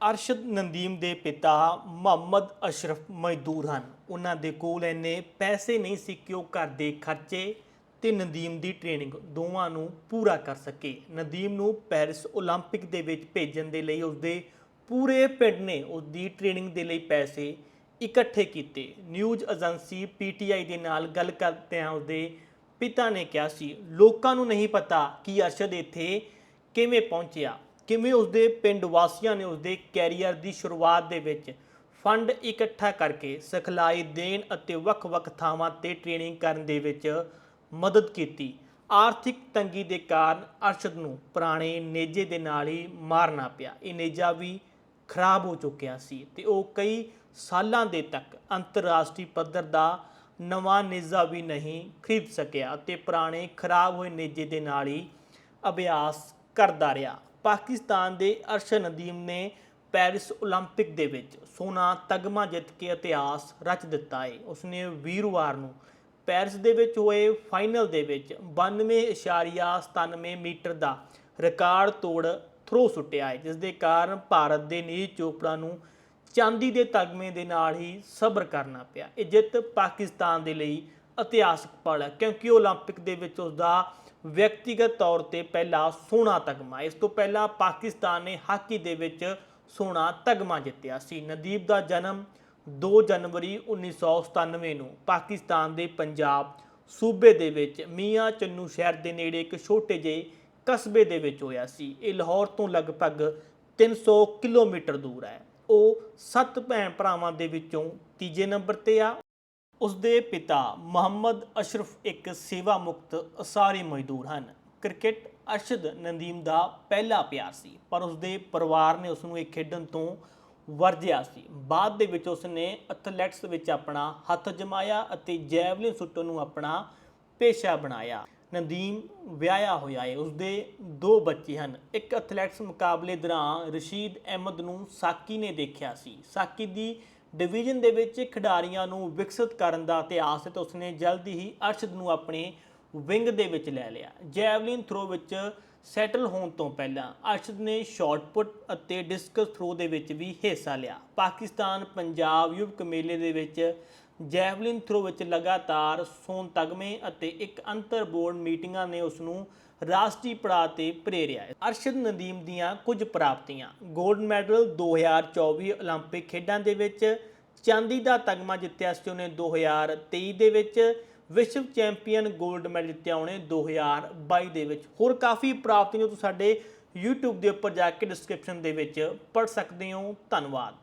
ਅਰਸ਼ਦ ਨੰਦੀਮ ਦੇ ਪਿਤਾ ਮੁਹੰਮਦ ਅਸ਼ਰਫ ਮਜ਼ਦੂਰ ਹਨ ਉਹਨਾਂ ਦੇ ਕੋਲ ਇੰਨੇ ਪੈਸੇ ਨਹੀਂ ਸੀ ਕਿ ਉਹ ਘਰ ਦੇ ਖਰਚੇ ਤੇ ਨਦੀਮ ਦੀ ਟ੍ਰੇਨਿੰਗ ਦੋਵਾਂ ਨੂੰ ਪੂਰਾ ਕਰ ਸਕੇ ਨਦੀਮ ਨੂੰ ਪੈਰਿਸ 올림픽 ਦੇ ਵਿੱਚ ਭੇਜਣ ਦੇ ਲਈ ਉਸਦੇ ਪੂਰੇ ਪਿੰਡ ਨੇ ਉਸਦੀ ਟ੍ਰੇਨਿੰਗ ਦੇ ਲਈ ਪੈਸੇ ਇਕੱਠੇ ਕੀਤੇ ਨਿਊਜ਼ ਏਜੰਸੀ ਪੀਟੀਆਈ ਦੇ ਨਾਲ ਗੱਲ ਕਰਦਿਆਂ ਉਸਦੇ ਪਿਤਾ ਨੇ ਕਿਹਾ ਸੀ ਲੋਕਾਂ ਨੂੰ ਨਹੀਂ ਪਤਾ ਕਿ ਅਰਸ਼ਦ ਇੱਥੇ ਕਿਵੇਂ ਪਹੁੰਚਿਆ ਕਿਵੇਂ ਉਸਦੇ ਪਿੰਡ ਵਾਸੀਆਂ ਨੇ ਉਸਦੇ ਕੈਰੀਅਰ ਦੀ ਸ਼ੁਰੂਆਤ ਦੇ ਵਿੱਚ ਫੰਡ ਇਕੱਠਾ ਕਰਕੇ ਸਿਖਲਾਈ ਦੇਣ ਅਤੇ ਵੱਖ-ਵੱਖ ਥਾਵਾਂ ਤੇ ਟ੍ਰੇਨਿੰਗ ਕਰਨ ਦੇ ਵਿੱਚ ਮਦਦ ਕੀਤੀ? ਆਰਥਿਕ ਤੰਗੀ ਦੇ ਕਾਰਨ ਅਰਸ਼ਦ ਨੂੰ ਪੁਰਾਣੇ ਨੇਜੇ ਦੇ ਨਾਲ ਹੀ ਮਾਰਨਾ ਪਿਆ। ਇਹ ਨੇਜਾ ਵੀ ਖਰਾਬ ਹੋ ਚੁੱਕਿਆ ਸੀ ਤੇ ਉਹ ਕਈ ਸਾਲਾਂ ਦੇ ਤੱਕ ਅੰਤਰਰਾਸ਼ਟਰੀ ਪੱਧਰ ਦਾ ਨਵਾਂ ਨੇਜਾ ਵੀ ਨਹੀਂ ਖਰੀਦ ਸਕਿਆ ਤੇ ਪੁਰਾਣੇ ਖਰਾਬ ਹੋਏ ਨੇਜੇ ਦੇ ਨਾਲ ਹੀ ਅਭਿਆਸ ਕਰਦਾ ਰਿਹਾ। ਪਾਕਿਸਤਾਨ ਦੇ ਅਰਸ਼ਦ ਨਦੀਮ ਨੇ ਪੈਰਿਸ 올림픽 ਦੇ ਵਿੱਚ ਸੋਨਾ ਤਗਮਾ ਜਿੱਤ ਕੇ ਇਤਿਹਾਸ ਰਚ ਦਿੱਤਾ ਹੈ ਉਸਨੇ ਵੀਰਵਾਰ ਨੂੰ ਪੈਰਿਸ ਦੇ ਵਿੱਚ ਹੋਏ ਫਾਈਨਲ ਦੇ ਵਿੱਚ 92.97 ਮੀਟਰ ਦਾ ਰਿਕਾਰਡ ਤੋੜ ਥਰੋ ਸੁੱਟਿਆ ਹੈ ਜਿਸ ਦੇ ਕਾਰਨ ਭਾਰਤ ਦੇ ਨੀਰਜ ਚੋਪੜਾ ਨੂੰ ਚਾਂਦੀ ਦੇ ਤਗਮੇ ਦੇ ਨਾਲ ਹੀ ਸਬਰ ਕਰਨਾ ਪਿਆ ਇਹ ਜਿੱਤ ਪਾਕਿਸਤਾਨ ਦੇ ਲਈ ਇਤਿਹਾਸਕ ਪਲ ਹੈ ਕਿਉਂਕਿ 올림픽 ਦੇ ਵਿੱਚ ਉਸ ਦਾ ਵਿਅਕਤੀਗਤ ਤੌਰ ਤੇ ਪਹਿਲਾ ਸੋਨਾ ਤਗਮਾ। ਇਸ ਤੋਂ ਪਹਿਲਾਂ ਪਾਕਿਸਤਾਨ ਨੇ ਹਾਕੀ ਦੇ ਵਿੱਚ ਸੋਨਾ ਤਗਮਾ ਜਿੱਤਿਆ ਸੀ। ਨਦੀਪ ਦਾ ਜਨਮ 2 ਜਨਵਰੀ 1997 ਨੂੰ ਪਾਕਿਸਤਾਨ ਦੇ ਪੰਜਾਬ ਸੂਬੇ ਦੇ ਵਿੱਚ ਮੀਆਂ ਚੰਨੂ ਸ਼ਹਿਰ ਦੇ ਨੇੜੇ ਇੱਕ ਛੋਟੇ ਜਿਹੇ ਕਸਬੇ ਦੇ ਵਿੱਚ ਹੋਇਆ ਸੀ। ਇਹ ਲਾਹੌਰ ਤੋਂ ਲਗਭਗ 300 ਕਿਲੋਮੀਟਰ ਦੂਰ ਹੈ। ਉਹ ਸੱਤ ਭੈਣ ਭਰਾਵਾਂ ਦੇ ਵਿੱਚੋਂ ਤੀਜੇ ਨੰਬਰ ਤੇ ਆ। ਉਸਦੇ ਪਿਤਾ ਮੁਹੰਮਦ ਅਸ਼ਰਫ ਇੱਕ ਸੇਵਾ ਮੁਕਤ ਅਸਾਰੀ ਮਜ਼ਦੂਰ ਹਨ। ਕ੍ਰਿਕਟ ਅਰਸ਼ਦ ਨਦੀਮ ਦਾ ਪਹਿਲਾ ਪਿਆਰ ਸੀ, ਪਰ ਉਸਦੇ ਪਰਿਵਾਰ ਨੇ ਉਸ ਨੂੰ ਇਹ ਖੇਡਣ ਤੋਂ ਵਰਜਿਆ ਸੀ। ਬਾਅਦ ਦੇ ਵਿੱਚ ਉਸਨੇ ਐਥਲੈਟਿਕਸ ਵਿੱਚ ਆਪਣਾ ਹੱਥ ਜਮਾਇਆ ਅਤੇ ਜੈਵਲਿਨ ਸੁੱਟਣ ਨੂੰ ਆਪਣਾ ਪੇਸ਼ਾ ਬਣਾਇਆ। ਨਦੀਮ ਵਿਆਹਿਆ ਹੋਇਆ ਹੈ। ਉਸਦੇ ਦੋ ਬੱਚੇ ਹਨ। ਇੱਕ ਐਥਲੈਟਿਕਸ ਮੁਕਾਬਲੇ ਦੌਰਾਨ ਰਸ਼ੀਦ ਅਹਿਮਦ ਨੂੰ ਸਾਕੀ ਨੇ ਦੇਖਿਆ ਸੀ। ਸਾਕੀ ਦੀ ਡਿਵੀਜ਼ਨ ਦੇ ਵਿੱਚ ਖਿਡਾਰੀਆਂ ਨੂੰ ਵਿਕਸਿਤ ਕਰਨ ਦਾ ਇਤਿਹਾਸ ਹੈ ਤੇ ਉਸਨੇ ਜਲਦੀ ਹੀ ਅਰਸ਼ਦ ਨੂੰ ਆਪਣੇ ਵਿੰਗ ਦੇ ਵਿੱਚ ਲੈ ਲਿਆ। ਜੈਵਲਿਨ ਥਰੋ ਵਿੱਚ ਸੈਟਲ ਹੋਣ ਤੋਂ ਪਹਿਲਾਂ ਅਰਸ਼ਦ ਨੇ ਸ਼ਾਟਪੁੱਟ ਅਤੇ ਡਿਸਕਸ ਥਰੋ ਦੇ ਵਿੱਚ ਵੀ ਹਿੱਸਾ ਲਿਆ। ਪਾਕਿਸਤਾਨ, ਪੰਜਾਬ ਯੁਵਕ ਮੇਲੇ ਦੇ ਵਿੱਚ ਜੈਵਲਿਨ ਥਰੋ ਵਿੱਚ ਲਗਾਤਾਰ ਸੋਨ ਤਗਮੇ ਅਤੇ ਇੱਕ ਅੰਤਰ ਬੋਰਡ ਮੀਟਿੰਗਾਂ ਨੇ ਉਸ ਨੂੰ ਰਾਸ਼ਟਰੀ ਪੜਾਅ ਤੇ ਪ੍ਰੇਰਿਆ। ਅਰਸ਼ਦ ਨਦੀਮ ਦੀਆਂ ਕੁਝ ਪ੍ਰਾਪਤੀਆਂ। 골ਡ ਮੈਡਲ 2024 올림픽 ਖੇਡਾਂ ਦੇ ਵਿੱਚ ਚਾਂਦੀ ਦਾ ਤਗਮਾ ਜਿੱਤਿਆ ਸੀ। ਉਹਨੇ 2023 ਦੇ ਵਿੱਚ ਵਿਸ਼ਵ ਚੈਂਪੀਅਨ 골ਡ ਮੈਡਲ ਜਿੱਤਿਆ ਉਹਨੇ 2022 ਦੇ ਵਿੱਚ। ਹੋਰ ਕਾਫੀ ਪ੍ਰਾਪਤੀਆਂ ਤੁਸੀਂ ਸਾਡੇ YouTube ਦੇ ਉੱਪਰ ਜਾ ਕੇ ਡਿਸਕ੍ਰਿਪਸ਼ਨ ਦੇ ਵਿੱਚ ਪੜ੍ਹ ਸਕਦੇ ਹੋ। ਧੰਨਵਾਦ।